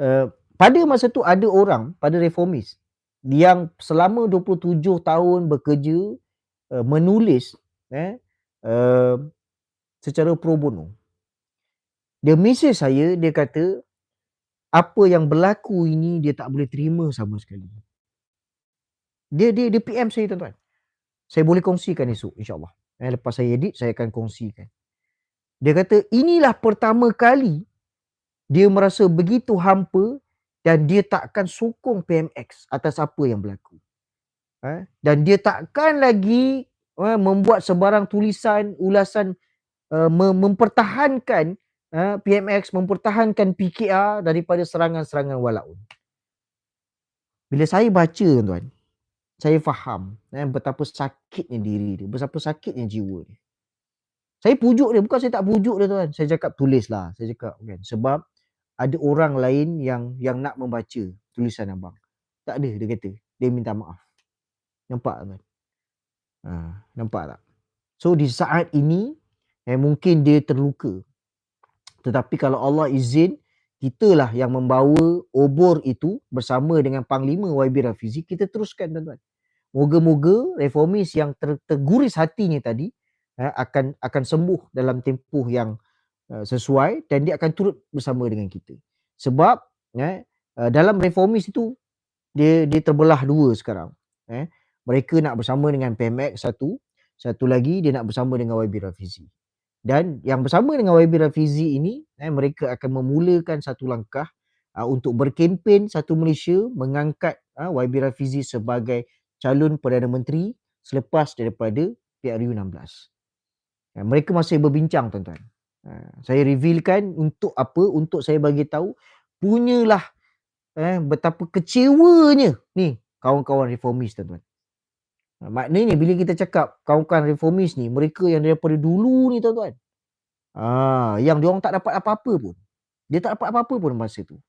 uh, pada masa tu ada orang pada reformis yang selama 27 tahun bekerja uh, menulis eh uh, secara pro bono. Dia mesej saya dia kata apa yang berlaku ini dia tak boleh terima sama sekali. Dia dia dia PM saya tuan-tuan. Saya boleh kongsikan esok insya-Allah. Eh, lepas saya edit saya akan kongsikan. Dia kata inilah pertama kali dia merasa begitu hampa dan dia takkan sokong PMX atas apa yang berlaku. Eh? Dan dia takkan lagi eh, membuat sebarang tulisan, ulasan uh, mempertahankan uh, PMX, mempertahankan PKR daripada serangan-serangan walaun. Bila saya baca tuan-tuan, saya faham eh, betapa sakitnya diri dia, betapa sakitnya jiwa dia. Saya pujuk dia, bukan saya tak pujuk dia tuan. Saya cakap tulislah, saya cakap kan. Sebab ada orang lain yang yang nak membaca tulisan abang. Tak ada dia kata. Dia minta maaf. Nampak tuan? Ha, nampak tak? So di saat ini eh, mungkin dia terluka. Tetapi kalau Allah izin, kitalah yang membawa obor itu bersama dengan Panglima YB Rafizi, kita teruskan tuan-tuan. Moga-moga reformis yang ter, terguris hatinya tadi, eh, akan akan sembuh dalam tempoh yang uh, sesuai dan dia akan turut bersama dengan kita. Sebab eh, uh, dalam reformis itu dia dia terbelah dua sekarang. Eh, mereka nak bersama dengan PMX satu, satu lagi dia nak bersama dengan YB Rafizi. Dan yang bersama dengan YB Rafizi ini, eh, mereka akan memulakan satu langkah uh, untuk berkempen satu Malaysia mengangkat uh, YB Rafizi sebagai calon Perdana Menteri selepas daripada PRU 16. Ha, mereka masih berbincang tuan-tuan. Ha, saya revealkan untuk apa? Untuk saya bagi tahu punyalah eh betapa kecewanya ni kawan-kawan reformis tuan-tuan. Ha, maknanya bila kita cakap kawan-kawan reformis ni mereka yang daripada dulu ni tuan-tuan. Ah, yang dia orang tak dapat apa-apa pun. Dia tak dapat apa-apa pun masa tu.